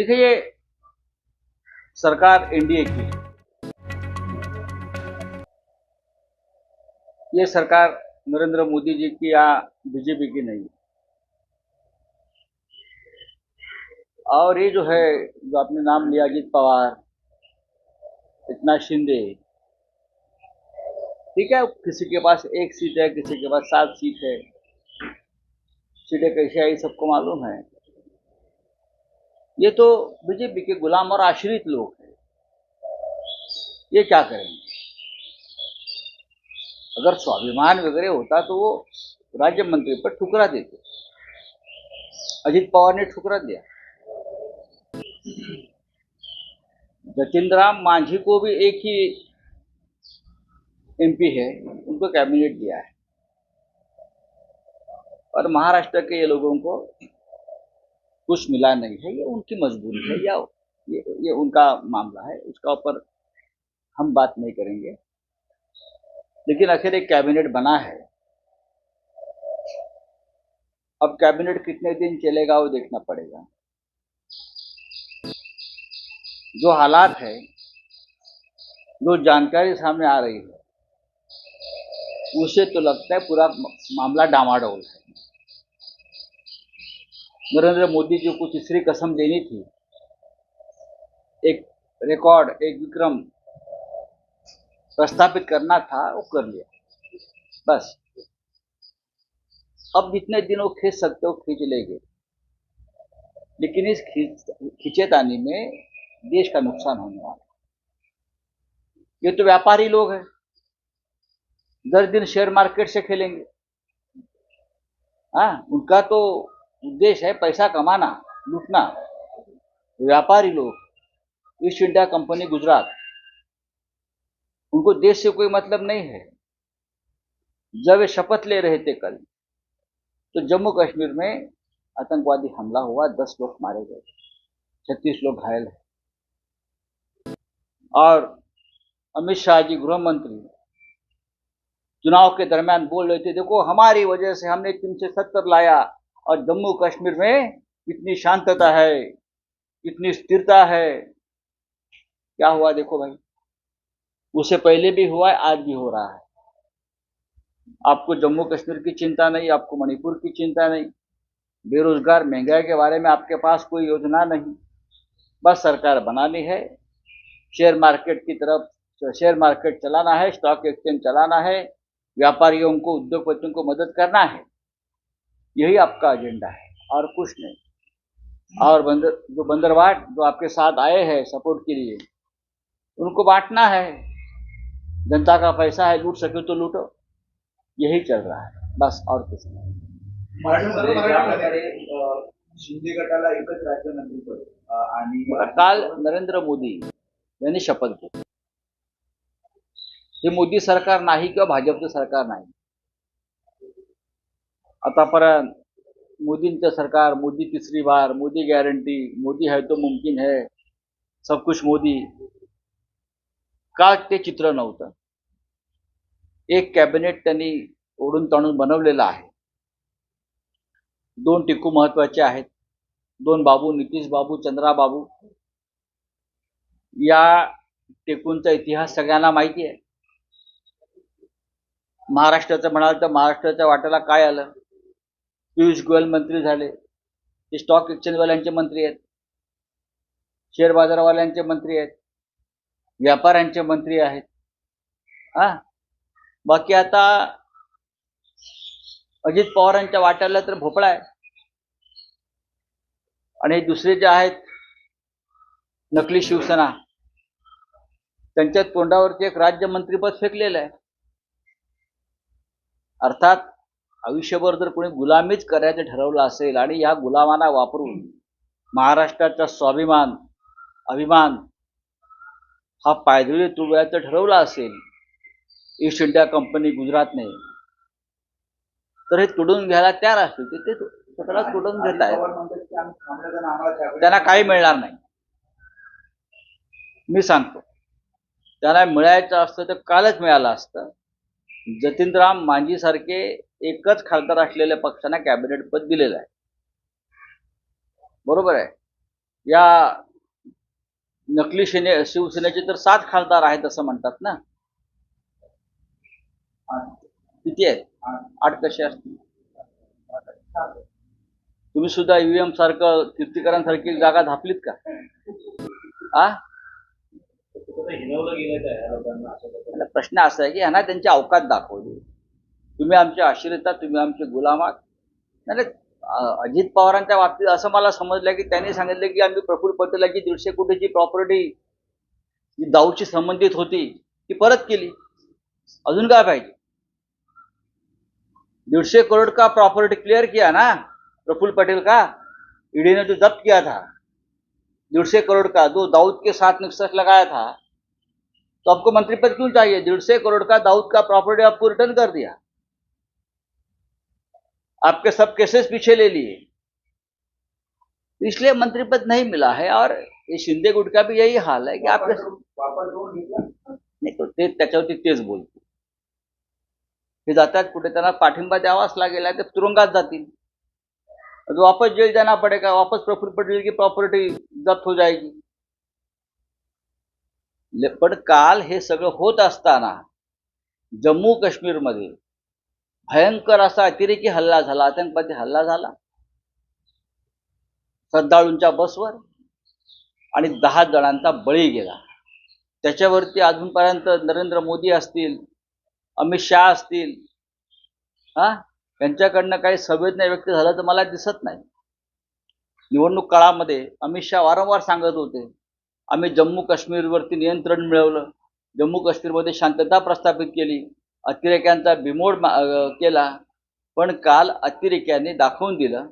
देखिए सरकार एनडीए की ये सरकार नरेंद्र मोदी जी की या बीजेपी की नहीं और ये जो है, जो आपने नाम लिया, अजित पवार, इतना शिंदे, ठीक है, किसी के पास एक सीट है, किसी के पास सात सीट है। सीटें कैसे आई, सबको मालूम है। ये तो बीजेपी के गुलाम और आश्रित लोग हैं। ये क्या करेंगे? अगर स्वाभिमान वगैरह होता तो वो राज्य मंत्री पर ठुकरा देते। अजित पवार ने ठुकरा दिया। जतिन राम मांझी को भी एक ही एमपी है, उनको कैबिनेट दिया है। और महाराष्ट्र के ये लोगों को कुछ मिला नहीं है ये उनकी मजबूरी है या ये, ये उनका मामला है उसका ऊपर हम बात नहीं करेंगे। लेकिन आखिर एक कैबिनेट बना है। अब कैबिनेट कितने दिन चलेगा वो देखना पड़ेगा। जो हालात है जो जानकारी सामने आ रही है उसे तो लगता है पूरा मामला डामाडोल है। नरेंद्र मोदी जी को तीसरी कसम देनी थी। एक रिकॉर्ड एक विक्रम प्रस्थापित करना था, वो कर लिया। बस। अब जितने दिन वो खींच सकते हो, खींच लेंगे। लेकिन इस खींच खींचेतानी में देश का नुकसान होने वाला ये तो व्यापारी लोग हैं। दस दिन शेयर मार्केट से खेलेंगे। हाँ उनका तो उद्देश्य है पैसा कमाना, लूटना। व्यापारी लोग, ईस्ट इंडिया कंपनी गुजरात, उनको देश से कोई मतलब नहीं है। जब वे शपथ ले रहे थे कल तो जम्मू कश्मीर में आतंकवादी हमला हुआ, दस लोग मारे गए। छत्तीस लोग घायल हैं। और अमित शाह जी, गृह मंत्री, चुनाव के दरमियान बोल रहे थे, देखो, हमारी वजह से हमने तीन से सत्तर लाया और जम्मू कश्मीर में कितनी शांतता है कितनी स्थिरता है। क्या हुआ देखो भाई उससे पहले भी हुआ है, आज भी हो रहा है। आपको जम्मू कश्मीर की चिंता नहीं, आपको मणिपुर की चिंता नहीं। बेरोजगार, महँगाई के बारे में आपके पास कोई योजना नहीं। बस सरकार बनानी है, शेयर मार्केट की तरफ़ शेयर मार्केट चलाना है, स्टॉक एक्सचेंज चलाना है, व्यापारियों को, उद्योगपतियों को मदद करना है। यही आपका एजेंडा है और कुछ नहीं। और बंदर जो बंदरवाट जो आपके साथ आए हैं सपोर्ट के लिए उनको बांटना है। जनता का पैसा है लूट सके तो लूटो। यही चल रहा है बस और कुछ नहीं। काल नरेंद्र मोदी यांनी शपथ घेतली हे मोदी सरकार नाही किंवा भाजपचं सरकार नाही। आतापर्यंत मोदींचं सरकार मोदी तिसरी बार मोदी गॅरंटी मोदी है तो मुमकिन है सब कुछ मोदी. का ते चित्र नव्हतं. एक कॅबिनेट त्यांनी ओढून ताणून बनवलेलं आहे. दोन टिकू महत्त्वाचे आहेत. दोन बाबू नितीश बाबू चंद्रा बाबू. या टेकूंचा इतिहास सगळ्यांना माहिती आहे. महाराष्ट्राचं म्हणाल तर महाराष्ट्राच्या वाट्याला काय आलं? पियुष गोयल मंत्री झाले. ते स्टॉक एक्सचेंजवाल्यांचे मंत्री आहेत. शेअर बाजारवाल्यांचे मंत्री आहेत. व्यापाऱ्यांचे मंत्री आहेत. हा? बाकी आता अजित पवारांच्या वाट्याला तर भोपळा आहे. आणि दुसरे जे आहेत नकली शिवसेना. त्यांच्या तोंडावरती एक राज्यमंत्रीपद फेकलेलं आहे. अर्थात आयुष्यभर जर कोणी गुलामीच करायचं ठरवलं असेल आणि या गुलामांना वापरून महाराष्ट्राचा स्वाभिमान अभिमान हा पायदळी तुडवायचं ठरवलं असेल ईस्ट इंडिया कंपनी गुजरातने तर हे तुडून घ्यायला तयार असतील. ते ते स्वतःला तुडून घेत आहेत. त्यांना काही मिळणार नाही. मी सांगतो. त्यांना मिळायचं असतं तर कालच मिळालं असतं. जतीनराम मांझी सारखे एकच खासदार असलेल्या पक्षांना कॅबिनेट पद दिलेलं आहे. बरोबर आहे? या नकली सेने शिवसेनेचे तर सात खासदार आहेत असं म्हणतात ना? किती आहेत? आठ कसे असतील? तुम्ही सुद्धा ईव्हीएम सारखं कीर्तीकरांसारखी जागा धापलीत का? आ? प्रश्न असा आहे की यांना त्यांची अवकात दाखवली. तुम्ही आमचे आश्रिता तुम्ही आमचे गुलाम आहात. नाही अजित पवारांच्या बाबतीत असं मला समजलं की त्यांनी सांगितलं की आम्ही प्रफुल्ल पटेलाची दीडशे कोटीची प्रॉपर्टी जी दाऊची संबंधित होती, ती परत केली. अजून काय पाहिजे? दीडशे करोड़ का प्रॉपर्टी क्लियर किया ना? प्रफुल्ल पटेल का? ईडी ने जो जब्त किया था. डेढ़ करोड़ का, जो दाऊद के साथ निक्सस लगाया था. तो आपको मंत्री पद क्यों चाहिए? सौ करोड़ का दाऊद का प्रॉपर्टी आपको रिटर्न कर दिया. आपके सब केसेस पीछे ले लिए। इसलिए मंत्री पद नहीं मिला है और ये शिंदे गुट का भी यही हाल है कि आपके नाही तो ते त्याच्यावरती तेच बोलतो हे जातात कुठे त्यांना पाठिंबा द्यावाच लागेल आहे ते तुरुंगात जातील. तो वापस जेल जाना पड़ेगा वापस प्रफुल्ल पटेल की प्रॉपर्टी जप्त हो जाएगी पण काल हे सगळं होत असताना जम्मू काश्मीरमध्ये भयंकर असा अतिरेकी हल्ला झाला आतंकवादी हल्ला झाला. श्रद्धाळूंच्या बसवर आणि दहा जणांचा बळी गेला. त्याच्यावरती अजूनपर्यंत नरेंद्र मोदी असतील अमित शहा असतील हा? यांच्याकडनं काही संवेदना व्यक्त झालं तर मला दिसत नाही. निवडणूक काळामध्ये अमित शहा वारंवार सांगत होते आम्ही जम्मू काश्मीरवरती नियंत्रण मिळवलं जम्मू काश्मीरमध्ये शांतता प्रस्थापित केली अतिरेक्यांचा बिमोड मा- केला. पण काल अतिरेक्यांनी दाखवून दिलं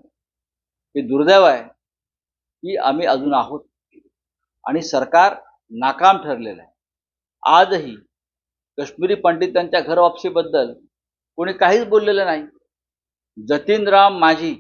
की दुर्दैव आहे की आम्ही अजून आहोत. आणि सरकार नाकाम ठरलेलं आहे. आजही काश्मीरी पंडितांच्या घर वापसीबद्दल कोणी काहीच बोललेलं नाही. जतीन राम माझी